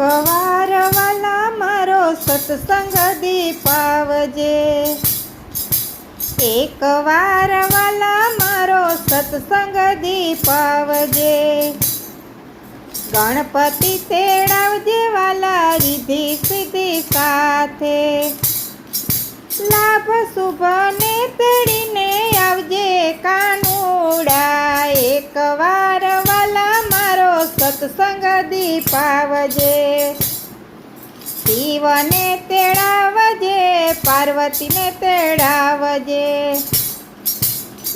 એકવાર વાલા મારો સત્સંગ દીપાવજે. એકવાર વાલા મારો સત્સંગ દીપાવજે. ગણપતિ તેડાવજે વાલા રીધિ સિદ્ધિ સાથે. લાભ શુભ ને તેડીને આવજે કાનુડા. એકવાર સત્સંગ દીપાવજે, શિવને તેડાવજે, પાર્વતીને તેડાવજે,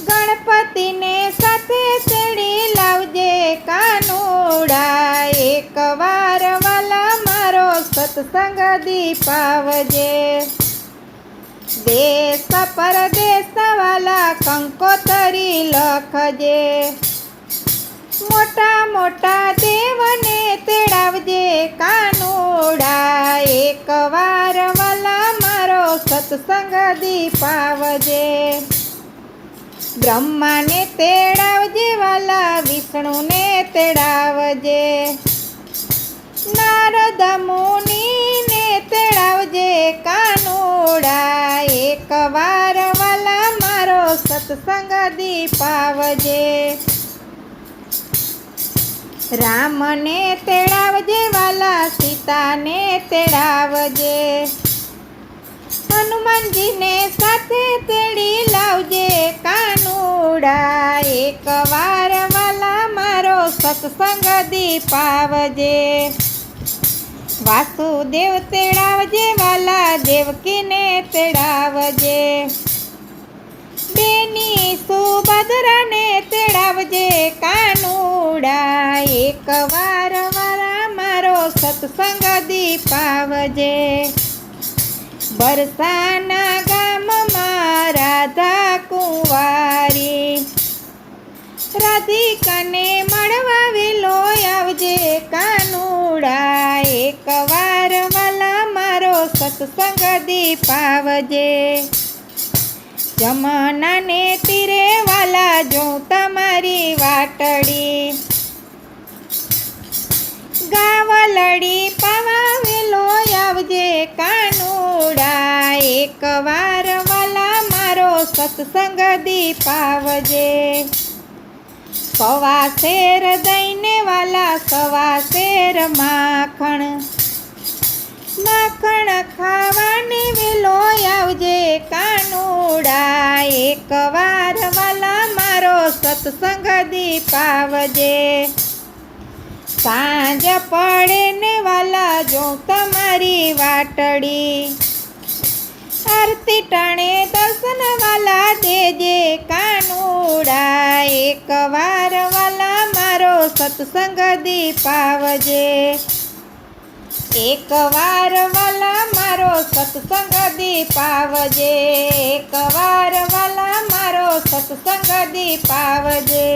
ગણપતિને સાથે તેડી લાવજે કાનુડા એકવાર વાલા મારો સત્સંગ દીપાવજે. દેશ પરદેશ વાલા કંકોતરી લખજે, મોટા મોટા સત્સંગ દીપાવજે. બ્રહ્માને તેડાવજે, વાલા વિષ્ણુને તેડાવજે. નારદ મુનિને તેડાવજે, કાનુડા એકવાર વાલા મારો સત્સંગ દીપાવજે. રામને તેડાવજે, વાલા સીતાને તેડાવજે. હનુમાનજીને સાથે તેડી લાવજે કાનુડા. એકવાર વાલા મારો સત્સંગ દીપાવજે. વાસુદેવ તેડાવજે વાલા દેવકીને તેડાવજે. બેની સુભદ્રાને તેડાવજે કાનુડા. એકવાર વાલા મારો સત્સંગ દીપાવજે. બરસાના ગામમાં રાધા કુંવારી. રાધિકાને મળવા વેલો આવજે કાનુડા. એકવાર વાલા મારો સત્સંગ દીપાવજે. જમનાને તીરે વાલા જો તમારી વાટડી. ગાવલડી પાવાવેલો આવજે કાનુડા. એકવાર વાલા મારો સત્સંગ દીપાવજે. સવા શેર દઈને વાલા સવા શેર માખણ. માખણ ખાવાની વેલો આવજે કાનુડા. એકવાર વાલા મારો સત્સંગ દીપાવજે. સાંજ પડે ને વાલા જો તમારી વાટડી. ટાણે દર્શન વાલા દેજે કાનુડા એકવાર વાલા મારો સત્સંગ દીપાવજે. એકવાર વાલા મારો સત્સંગ દીપાવજે. એકવાર વાલા મારો સત્સંગ દીપાવજે.